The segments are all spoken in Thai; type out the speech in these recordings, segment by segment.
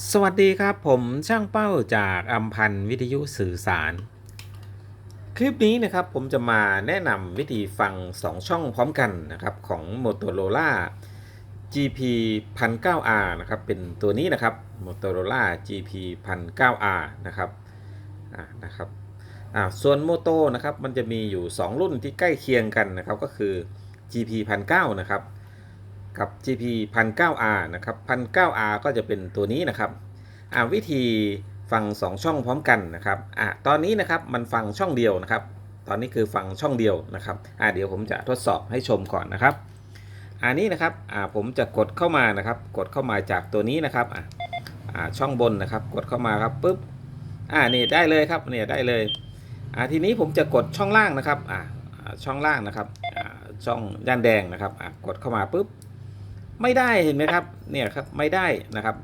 สวัสดีครับผมช่างเป้าจากอัมพันธ์วิทยุสื่อสาร คลิปนี้นะครับผมจะมาแนะนำวิธีฟัง 2 ช่องพร้อมกันนะครับของ Motorola GP 1009R นะครับเป็นตัวนี้นะครับ Motorola GP 1009R นะครับอ่านะครับอ่าส่วนโมโตนะครับมันจะมีอยู่ 2 รุ่นที่ใกล้เคียงกันนะครับก็คือ GP 1009นะครับ กับ GP 1009R นะครับ 1009R ก็จะเป็นตัวนี้นะครับอ่าวิธีฟัง 2 ช่องพร้อมกันนะครับอ่าตอนนี้นะครับมันฟังช่องเดียวนะครับ ตอนนี้คือฟังช่องเดียวนะครับอ่าเดี๋ยวผมจะทดสอบให้ชมก่อนนะครับ อันนี้นะครับอ่าผมจะกดเข้ามานะครับ กดเข้ามาจากตัวนี้นะครับอ่าช่องบนนะครับ กดเข้ามาครับปุ๊บอ่านี่ได้เลยครับเนี่ยได้เลยอ่าทีนี้ผมจะกดช่องล่างนะครับอ่าอ่าช่องล่างนะครับอ่าช่องย่านแดงนะครับอ่ากดเข้ามาปุ๊บ ไม่ได้เห็นไหมครับเนี่ยครับไม่ได้นะครับ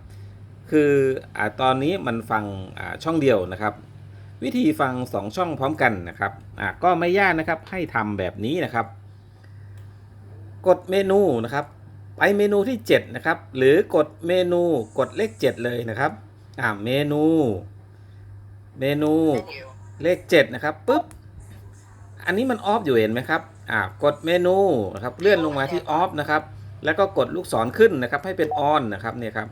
คืออ่าตอนนี้มันฟังอ่าช่องเดียวนะครับ วิธีฟัง 2 ช่องพร้อมกันนะครับอ่าก็ไม่ยากนะครับให้ทำแบบนี้นะครับ กดเมนูนะครับไปเมนูที่ 7 นะครับ หรือกดเมนูกดเลข 7 เลยนะครับอ่าเมนู เมนูเลข 7 นะครับปุ๊บอันนี้มันออฟอยู่เห็นไหมครับอ่ากดเมนูนะครับเลื่อนลงมาที่ออฟนะครับ แล้วก็กดลูกศรขึ้นนะครับ ให้เป็นออนนะครับเนี่ยครับ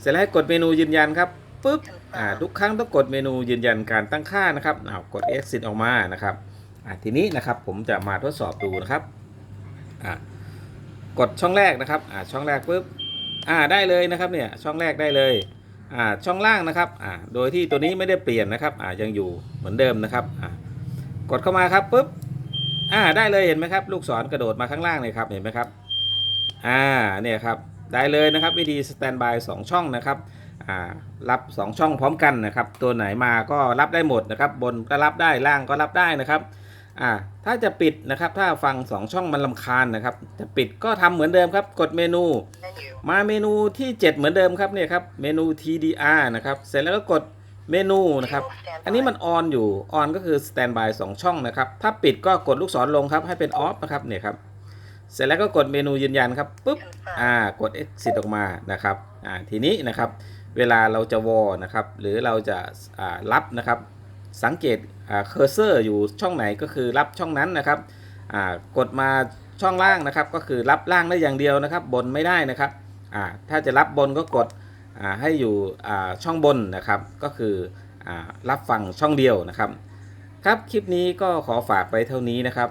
เสร็จแล้วให้กดเมนูยืนยันครับปุ๊บอ่าทุกครั้งต้องกดเมนูยืนยันการตั้งค่านะครับอ้าวกด exit ออกมานะครับอ่าทีนี้นะครับผมจะมาทดสอบดูนะครับอ่ากดช่องแรกนะครับอ่าช่องแรกปุ๊บอ่าได้เลยนะครับเนี่ยช่องแรกได้เลยอ่าช่องล่างนะครับอ่าโดยที่ตัวนี้ไม่ได้เปลี่ยนนะครับอ่ายังอยู่เหมือนเดิมนะครับอ่ากดเข้ามาครับปุ๊บอ่าได้เลยเห็นไหมครับ ลูกศรกระโดดมาข้างล่างเลยครับเห็นไหมครับ อ่าเนี่ยครับได้เลยนะครับวิธีสแตนบายสองช่องนะครับอ่ารับ 2 ช่องพร้อมกันนะครับ ตัวไหนมาก็รับได้หมดนะครับ บนก็รับได้ล่างก็รับได้นะครับอ่าถ้าจะปิดนะครับถ้าฟัง 2 ช่องมันลำคาญนะครับ จะปิดก็ทำเหมือนเดิมครับ กดเมนู มาเมนูที่ 7 เหมือนเดิมครับเนี่ยครับเมนู TDR นะครับเสร็จแล้วก็กดเมนูนะครับ อันนี้มันออนอยู่ออนก็คือสแตนบายสองช่องนะครับ ถ้าปิดก็กดลูกศรลงครับให้เป็นออฟนะครับเนี่ยครับ เสร็จแล้วก็กดเมนูยืนยันครับปุ๊บ confirm อ่ากด exit ออกมานะครับอ่าทีนี้นะครับเวลาเราจะวอนะครับหรือเราจะอ่ารับนะครับสังเกตอ่าเคอร์เซอร์อยู่ช่องไหนก็คือรับช่องนั้นนะครับอ่ากดมาช่องล่างนะครับ ก็คือรับล่างได้อย่างเดียวนะครับ บนไม่ได้นะครับอ่าถ้าจะรับบนก็กดอ่าให้อยู่อ่าช่องบนนะครับก็คืออ่ารับฟังช่องเดียวนะครับ ครับคลิปนี้ก็ขอฝากไปเท่านี้นะครับ